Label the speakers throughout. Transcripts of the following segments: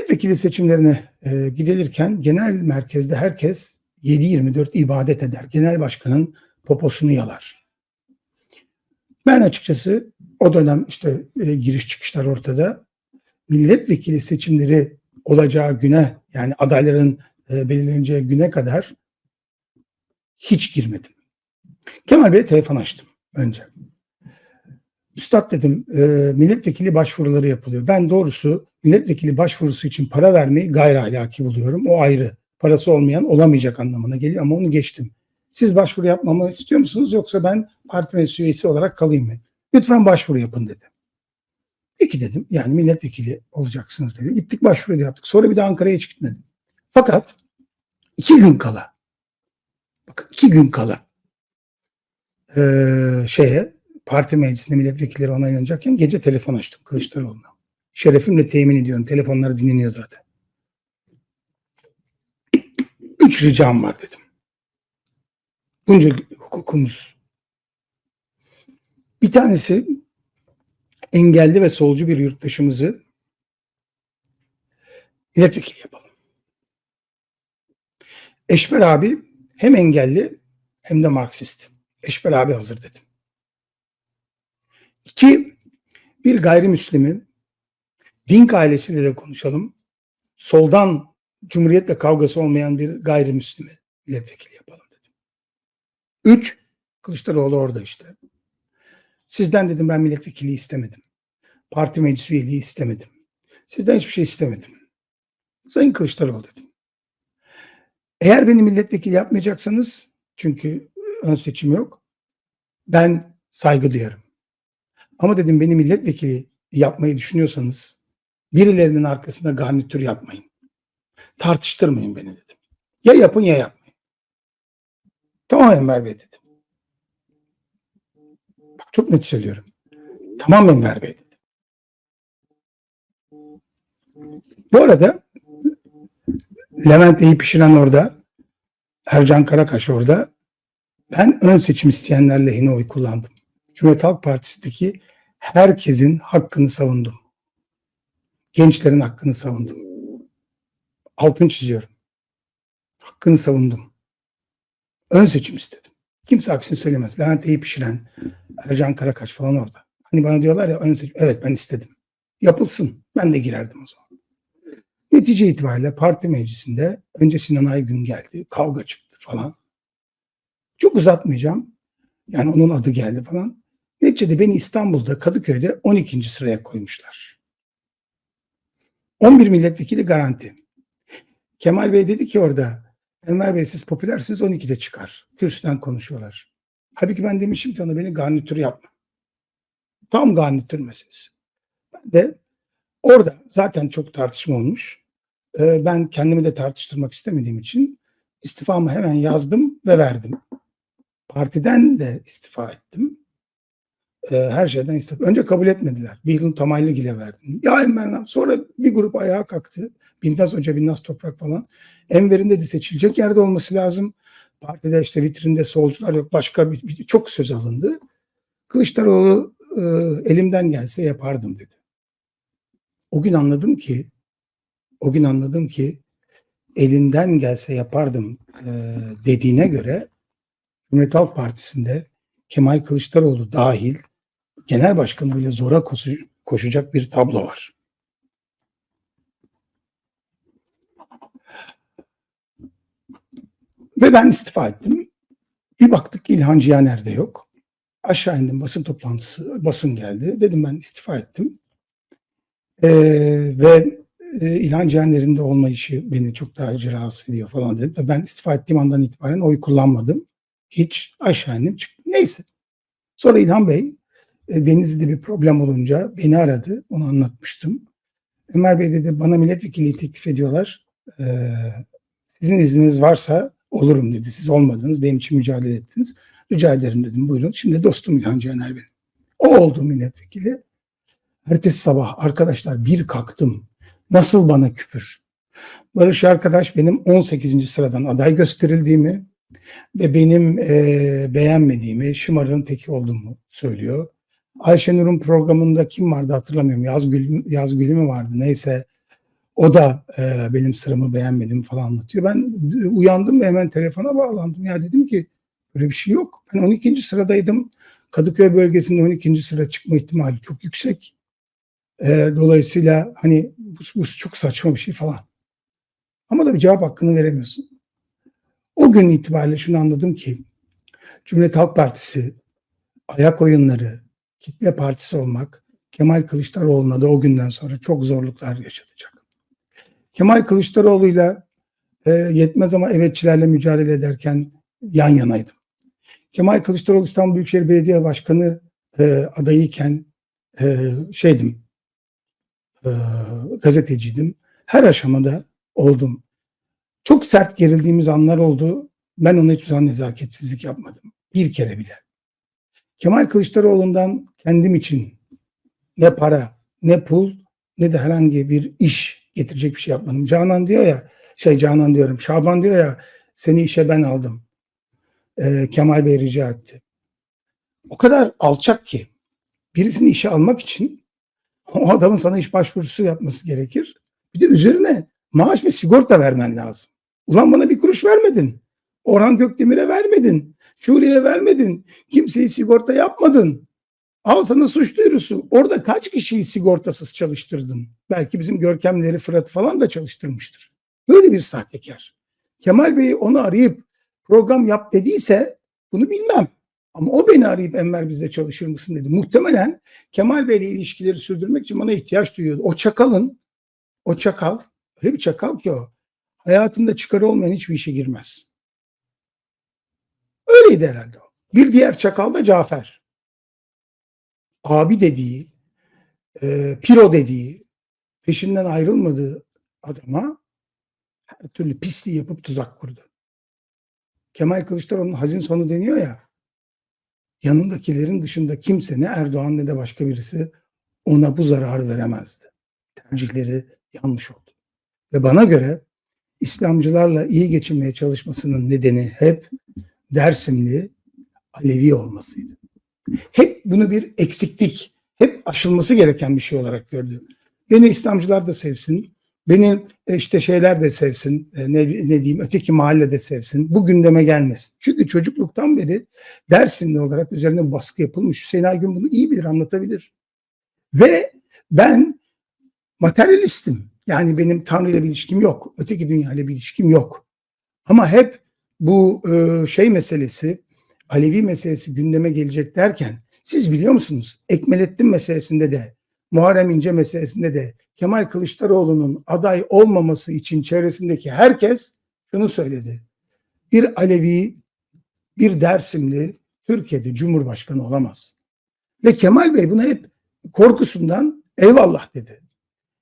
Speaker 1: Milletvekili seçimlerine e, gidilirken genel merkezde herkes 7-24 ibadet eder. Genel başkanın poposunu yalar. Ben açıkçası o dönem işte e, giriş çıkışlar ortada. Milletvekili seçimleri olacağı güne yani adayların e, belirleneceği güne kadar hiç girmedim. Kemal Bey'e telefon açtım önce. Üstad dedim e, milletvekili başvuruları yapılıyor. Ben doğrusu milletvekili başvurusu için para vermeyi gayri ahlaki buluyorum. O ayrı. Parası olmayan olamayacak anlamına geliyor ama onu geçtim. Siz başvuru yapmamı istiyor musunuz yoksa ben parti meclis üyesi olarak kalayım mı? Lütfen başvuru yapın dedi. Peki dedim. Yani milletvekili olacaksınız dedi. Gittik başvuru yaptık. Sonra bir de Ankara'ya hiç gitmedim. Fakat iki gün kala bakın iki gün kala eee, şeye parti meclisinde milletvekilleri onaylanacakken gece telefon açtım Kılıçdaroğlu'na. Şerefimle temin ediyorum. Telefonları dinleniyor zaten. Üç ricam var dedim. Bunca hukukumuz. Bir tanesi engelli ve solcu bir yurttaşımızı milletvekili yapalım. Eşber abi hem engelli hem de Marksist. Eşber abi hazır dedim. İki, bir gayrimüslimi Dink ailesiyle de konuşalım. Soldan Cumhuriyetle kavgası olmayan bir gayrimüslimi milletvekili yapalım dedim. Üç, Kılıçdaroğlu orada işte. Sizden dedim ben milletvekili istemedim. Parti meclis üyeliği istemedim. Sizden hiçbir şey istemedim. Sayın Kılıçdaroğlu dedim. Eğer beni milletvekili yapmayacaksanız çünkü ön seçim yok. Ben saygı duyarım. Ama dedim beni milletvekili yapmayı düşünüyorsanız birilerinin arkasında garnitür yapmayın. Tartıştırmayın beni dedim. Ya yapın ya yapmayın. Tamam Enver Bey dedim. Bak çok net söylüyorum. Tamam Enver Bey dedim. Bu arada Levent iyi pişiren orada. Ercan Karakaş orada. Ben ön seçim isteyenler lehine oy kullandım. Cumhuriyet Halk Partisi'ndeki herkesin hakkını savundum. Gençlerin hakkını savundum. Altını çiziyorum. Hakkını savundum. Ön seçim istedim. Kimse aksini söylemez. Levent iyi pişiren, Ercan Karakaş falan orada. Hani bana diyorlar ya ön seçim. Evet ben istedim. Yapılsın. Ben de girerdim o zaman. Netice itibariyle parti meclisinde önce Sinan Aygün geldi. Kavga çıktı falan. Çok uzatmayacağım. Yani onun adı geldi falan. Neticede beni İstanbul'da Kadıköy'de 12. sıraya koymuşlar. 11 milletvekili garanti. Kemal Bey dedi ki orada Enver Bey siz popülersiniz 12'de çıkar. Kürsüden konuşuyorlar. Halbuki ben demişim ki ona beni garnitür yapma. Tam garnitür meselesi. Ben de orada zaten çok tartışma olmuş. Ee, Ben kendimi de tartıştırmak istemediğim için istifamı hemen yazdım ve verdim. Partiden de istifa ettim. Ee, Her şeyden istifa. Önce kabul etmediler. Bir yılın tamaylı gile verdim. Ya Enver sonra bir grup ayağa kalktı. Binnaz Hoca, Binnaz Toprak falan. Enver'in dedi seçilecek yerde olması lazım. Partide işte vitrinde solcular yok. Başka bir, bir- çok söz alındı. Kılıçdaroğlu e, elimden gelse yapardım dedi. O gün anladım ki o gün anladım ki elinden gelse yapardım e, dediğine göre Cumhuriyet Halk Partisi'nde Kemal Kılıçdaroğlu dahil genel başkanı bile zora koşacak bir tablo var. Ve ben istifa ettim. Bir baktık ki İlhan Cihaner yok. Aşağı indim basın toplantısı, basın geldi. Dedim ben istifa ettim. Ee, ve e, İlhan Cihaner'in de olmayışı beni çok daha önce rahatsız ediyor falan dedim. Ve Ben istifa ettiğim andan itibaren oy kullanmadım. Hiç aşağı indim çıktım. Neyse. Sonra İlhan Bey e, Denizli'de bir problem olunca beni aradı. Onu anlatmıştım. Ömer Bey dedi bana milletvekilliği teklif ediyorlar. Ee, sizin izniniz varsa olurum dedi. Siz olmadınız. Benim için mücadele ettiniz. Rica ederim dedim. Buyurun. Şimdi dostum İlhan Caner benim. O oldu milletvekili. Ertesi sabah arkadaşlar bir kalktım. Nasıl bana küfür? Barış arkadaş benim 18. sıradan aday gösterildiğimi ve benim eee, beğenmediğimi, şımarığın teki olduğumu söylüyor. Ayşenur'un programında kim vardı hatırlamıyorum. Yazgül, Yazgül mü vardı neyse. O da e, benim sıramı beğenmedim falan anlatıyor. Ben e, uyandım ve hemen telefona bağlandım. Ya dedim ki böyle bir şey yok. Ben 12. sıradaydım. Kadıköy bölgesinde 12. sıra çıkma ihtimali çok yüksek. E, dolayısıyla hani bu, bu çok saçma bir şey falan. Ama da bir cevap hakkını veremiyorsun. O gün itibariyle şunu anladım ki Cumhuriyet Halk Partisi ayak oyunları, kitle partisi olmak Kemal Kılıçdaroğlu'na da o günden sonra çok zorluklar yaşatacak. Kemal Kılıçdaroğlu'yla e, yetmez ama evetçilerle mücadele ederken yan yanaydım. Kemal Kılıçdaroğlu İstanbul Büyükşehir Belediye Başkanı e, adayıyken e, şeydim, e, gazeteciydim. Her aşamada oldum. Çok sert gerildiğimiz anlar oldu. Ben ona hiçbir zaman nezaketsizlik yapmadım. Bir kere bile. Kemal Kılıçdaroğlu'ndan kendim için ne para, ne pul, ne de herhangi bir iş getirecek bir şey yapmadım. Canan diyor ya, şey Canan diyorum, Şaban diyor ya, seni işe ben aldım. Ee, Kemal Bey rica etti. O kadar alçak ki, birisini işe almak için o adamın sana iş başvurusu yapması gerekir. Bir de üzerine maaş ve sigorta vermen lazım. Ulan bana bir kuruş vermedin. Orhan Gökdemir'e vermedin. Şuri'ye vermedin. Kimseyi sigorta yapmadın. Al sana suç duyurusu. Orada kaç kişiyi sigortasız çalıştırdın? Belki bizim Görkemleri, Fırat'ı falan da çalıştırmıştır. Böyle bir sahtekar. Kemal Bey onu arayıp program yap dediyse bunu bilmem. Ama o beni arayıp Enver bizde çalışır mısın dedi. Muhtemelen Kemal Bey ile ilişkileri sürdürmek için bana ihtiyaç duyuyordu. O çakalın, o çakal, öyle bir çakal ki o. Hayatında çıkarı olmayan hiçbir işe girmez. Öyleydi herhalde o. Bir diğer çakal da Cafer. Abi dediği, e, piro dediği, peşinden ayrılmadığı adama her türlü pisliği yapıp tuzak kurdu. Kemal Kılıçdaroğlu'nun hazin sonu deniyor ya, yanındakilerin dışında kimse ne Erdoğan ne de başka birisi ona bu zararı veremezdi. Tercihleri yanlış oldu. Ve bana göre İslamcılarla iyi geçinmeye çalışmasının nedeni hep Dersimli Alevi olmasıydı. Hep bunu bir eksiklik, hep aşılması gereken bir şey olarak gördü. Beni İslamcılar da sevsin, beni e, işte şeyler de sevsin, e, ne, ne diyeyim öteki mahalle de sevsin, bu gündeme gelmesin. Çünkü çocukluktan beri Dersimli olarak üzerine baskı yapılmış. Hüseyin Aygün bunu iyi bilir, anlatabilir. Ve ben materyalistim. Yani benim Tanrı ile bir ilişkim yok. Öteki dünya ile bir ilişkim yok. Ama hep bu e, şey meselesi, Alevi meselesi gündeme gelecek derken siz biliyor musunuz? Ekmelettin meselesinde de, Muharrem İnce meselesinde de Kemal Kılıçdaroğlu'nun aday olmaması için çevresindeki herkes şunu söyledi. Bir Alevi, bir Dersimli Türkiye'de Cumhurbaşkanı olamaz. Ve Kemal Bey buna hep korkusundan eyvallah dedi.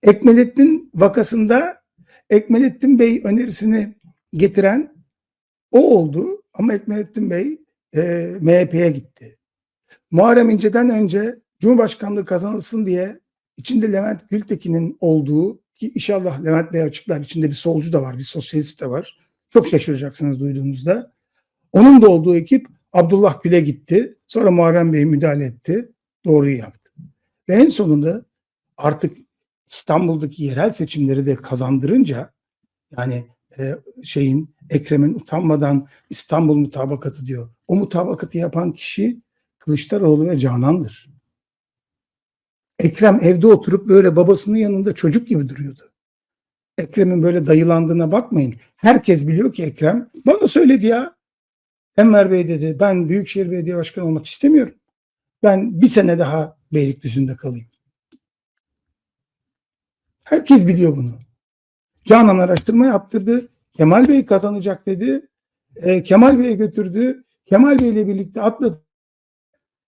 Speaker 1: Ekmelettin vakasında Ekmelettin Bey önerisini getiren o oldu ama Ekmelettin Bey e, MHP'ye gitti. Muharrem İnce'den önce Cumhurbaşkanlığı kazanılsın diye içinde Levent Gültekin'in olduğu ki inşallah Levent Bey açıklar içinde bir solcu da var, bir sosyalist de var. Çok şaşıracaksınız duyduğunuzda. Onun da olduğu ekip Abdullah Gül'e gitti. Sonra Muharrem Bey müdahale etti. Doğruyu yaptı. Ve en sonunda artık İstanbul'daki yerel seçimleri de kazandırınca yani e, şeyin Ekrem'in utanmadan İstanbul mutabakatı diyor. O mutabakatı yapan kişi Kılıçdaroğlu ve Canan'dır. Ekrem evde oturup böyle babasının yanında çocuk gibi duruyordu. Ekrem'in böyle dayılandığına bakmayın. Herkes biliyor ki Ekrem bana söyledi ya. Enver Bey dedi ben Büyükşehir Belediye Başkanı olmak istemiyorum. Ben bir sene daha Beylikdüzü'nde kalayım. Herkes biliyor bunu. Canan araştırma yaptırdı. Kemal Bey kazanacak dedi. E, Kemal Bey'e götürdü. Kemal Bey ile birlikte atladı.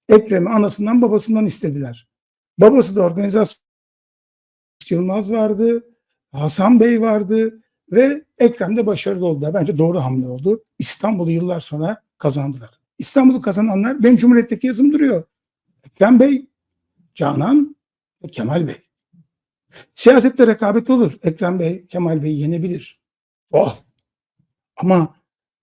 Speaker 1: Ekrem'i anasından babasından istediler. Babası da organizasyon Yılmaz vardı. Hasan Bey vardı ve Ekrem de başarılı oldu. Bence doğru hamle oldu. İstanbul'u yıllar sonra kazandılar. İstanbul'u kazananlar benim Cumhuriyet'teki yazım duruyor. Ekrem Bey, Canan ve Kemal Bey. Siyasette rekabet olur. Ekrem Bey, Kemal Bey yenebilir. Oh. Ama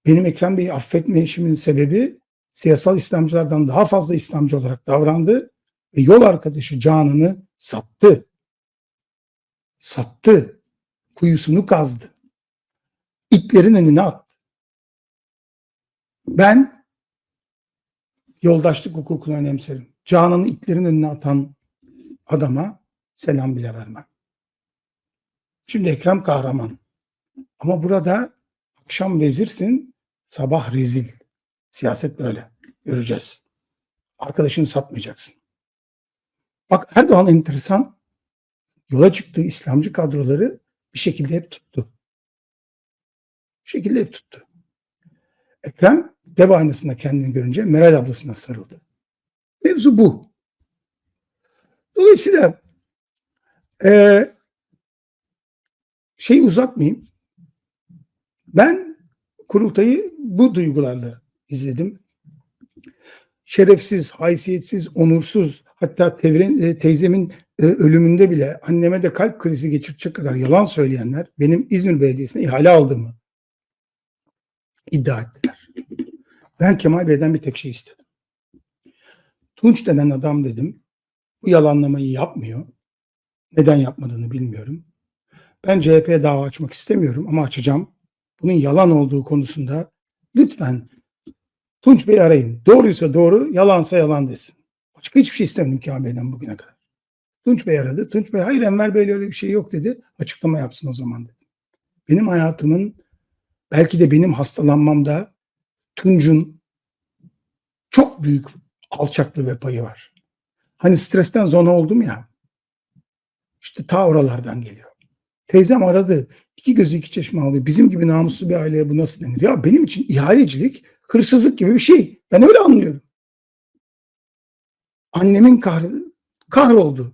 Speaker 1: benim Ekrem Bey'i affetmeyişimin sebebi siyasal İslamcılardan daha fazla İslamcı olarak davrandı ve yol arkadaşı Canan'ı sattı. Sattı. kuyusunu kazdı. İtlerin önüne attı. Ben yoldaşlık hukukunu önemserim. Canan'ı itlerin önüne atan adama selam bile vermem. Şimdi Ekrem kahraman. Ama burada akşam vezirsin, sabah rezil. Siyaset böyle. Göreceğiz. Arkadaşını satmayacaksın. Bak Erdoğan enteresan. Yola çıktığı İslamcı kadroları bir şekilde hep tuttu. Bir şekilde hep tuttu. Ekrem dev aynasında kendini görünce Meral ablasına sarıldı. Mevzu bu. Dolayısıyla e, şey uzatmayayım. Ben kurultayı bu duygularla izledim. Şerefsiz, haysiyetsiz, onursuz, hatta tevren, e, teyzemin e, ölümünde bile anneme de kalp krizi geçirecek kadar yalan söyleyenler benim İzmir Belediyesi'ne ihale aldığımı iddia ettiler. Ben Kemal Bey'den bir tek şey istedim. Tunç denen adam dedim, bu yalanlamayı yapmıyor. Neden yapmadığını bilmiyorum. Ben CHP'ye dava açmak istemiyorum ama açacağım. Bunun yalan olduğu konusunda lütfen Tunç Bey'i arayın. Doğruysa doğru, yalansa yalan desin. Başka hiçbir şey istemedim Bey'den bugüne kadar. Tunç Bey aradı. Tunç Bey hayır Enver Bey'le öyle bir şey yok dedi. Açıklama yapsın o zaman dedi. Benim hayatımın belki de benim hastalanmamda Tunç'un çok büyük alçaklığı ve payı var. Hani stresten zona oldum ya. İşte ta oralardan geliyor. Teyzem aradı. İki gözü iki çeşme alıyor. Bizim gibi namuslu bir aileye bu nasıl denir? Ya benim için ihalecilik hırsızlık gibi bir şey. Ben öyle anlıyorum. Annemin kahrı, kahroldu.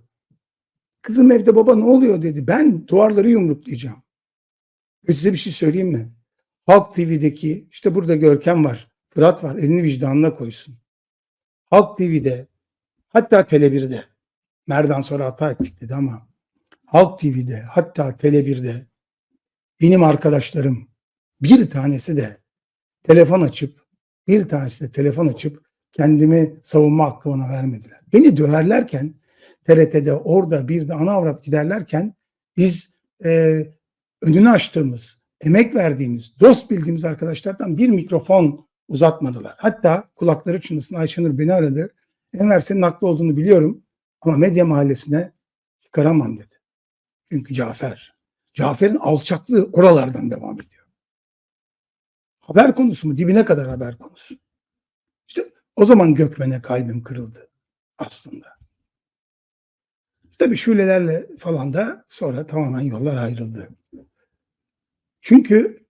Speaker 1: Kızım evde baba ne oluyor dedi. Ben duvarları yumruklayacağım. Ve size bir şey söyleyeyim mi? Halk TV'deki işte burada Görkem var. Fırat var. Elini vicdanına koysun. Halk TV'de hatta Tele1'de Merdan sonra hata ettik dedi ama Halk TV'de hatta Tele1'de benim arkadaşlarım bir tanesi de telefon açıp bir tanesi de telefon açıp kendimi savunma hakkı ona vermediler. Beni döverlerken TRT'de orada bir de ana avrat giderlerken biz e, önünü açtığımız, emek verdiğimiz, dost bildiğimiz arkadaşlardan bir mikrofon uzatmadılar. Hatta kulakları çınlasın Ayşenur beni aradı. Enver senin haklı olduğunu biliyorum ama medya mahallesine çıkaramam dedi. Çünkü Cafer. Cafer'in alçaklığı oralardan devam ediyor. Haber konusu mu? Dibine kadar haber konusu. İşte o zaman Gökmen'e kalbim kırıldı aslında. Tabii şulelerle falan da sonra tamamen yollar ayrıldı. Çünkü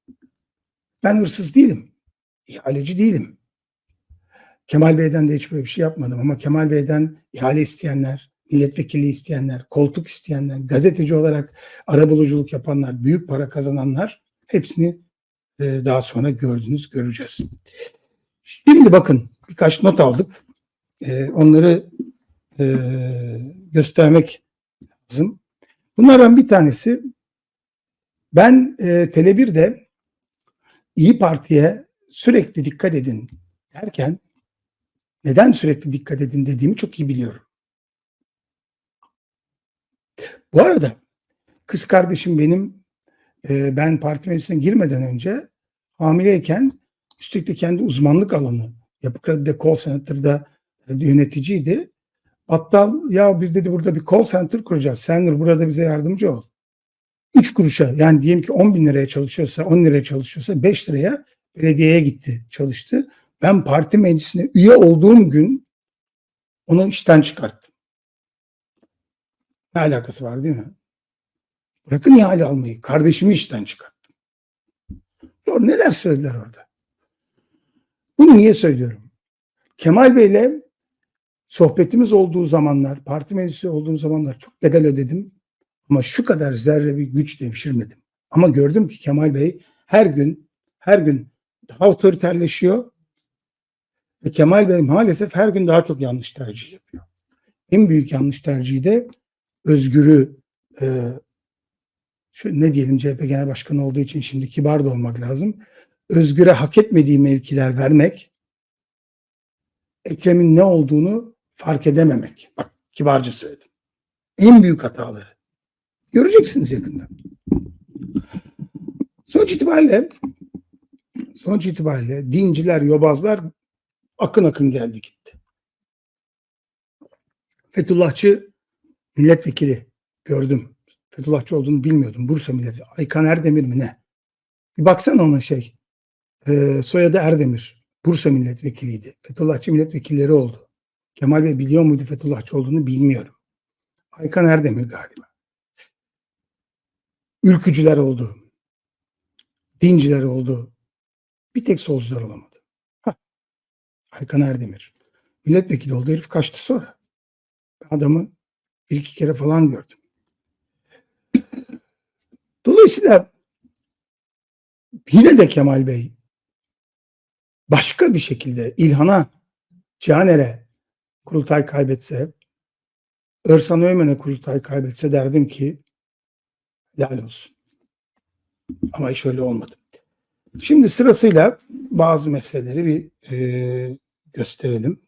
Speaker 1: ben hırsız değilim. İhaleci değilim. Kemal Bey'den de hiç böyle bir şey yapmadım ama Kemal Bey'den ihale isteyenler, milletvekilliği isteyenler, koltuk isteyenler, gazeteci olarak arabuluculuk yapanlar, büyük para kazananlar hepsini e, daha sonra gördünüz, göreceğiz. Şimdi bakın birkaç not aldık. E, onları e, göstermek lazım. Bunlardan bir tanesi ben e, Tele1'de İyi Parti'ye sürekli dikkat edin derken neden sürekli dikkat edin dediğimi çok iyi biliyorum. Bu arada kız kardeşim benim e, ben parti meclisine girmeden önce hamileyken üstelik de kendi uzmanlık alanı Yapı Kredi'de call center'da e, yöneticiydi. Battal ya biz dedi burada bir call center kuracağız. Sen burada bize yardımcı ol. 3 kuruşa yani diyelim ki 10 bin liraya çalışıyorsa 10 liraya çalışıyorsa 5 liraya belediyeye gitti çalıştı. Ben parti meclisine üye olduğum gün onu işten çıkarttım. Ne alakası var değil mi? Bırakın ihale almayı. Kardeşimi işten çıkarttım. Sonra neler söylediler orada? Bunu niye söylüyorum? Kemal Bey'le sohbetimiz olduğu zamanlar, parti meclisi olduğum zamanlar çok bedel ödedim. Ama şu kadar zerre bir güç devşirmedim. Ama gördüm ki Kemal Bey her gün her gün daha otoriterleşiyor ve Kemal Bey maalesef her gün daha çok yanlış tercih yapıyor. En büyük yanlış tercihi de Özgür'ü e, şu ne diyelim CHP Genel Başkanı olduğu için şimdi kibar da olmak lazım. Özgür'e hak etmediği mevkiler vermek, Ekrem'in ne olduğunu fark edememek. Bak kibarca söyledim. En büyük hataları. Göreceksiniz yakında. Sonuç itibariyle sonuç itibariyle dinciler, yobazlar akın akın geldi gitti. Fethullahçı milletvekili gördüm. Fethullahçı olduğunu bilmiyordum. Bursa milletvekili. Aykan Erdemir mi ne? Bir baksana ona şey. Ee, soyadı Erdemir. Bursa milletvekiliydi. Fethullahçı milletvekilleri oldu. Kemal Bey biliyor muydu Fethullahçı olduğunu bilmiyorum. Aykan Erdemir galiba. Ülkücüler oldu. Dinciler oldu. Bir tek solcular olamadı. Hah. Aykan Erdemir. Milletvekili oldu. Herif kaçtı sonra. Adamı bir iki kere falan gördüm. Dolayısıyla yine de Kemal Bey başka bir şekilde İlhan'a, Caner'e kurultay kaybetse, Örsan Öğmen'e kurultay kaybetse derdim ki helal olsun. Ama iş öyle olmadı. Şimdi sırasıyla bazı meseleleri bir e, gösterelim.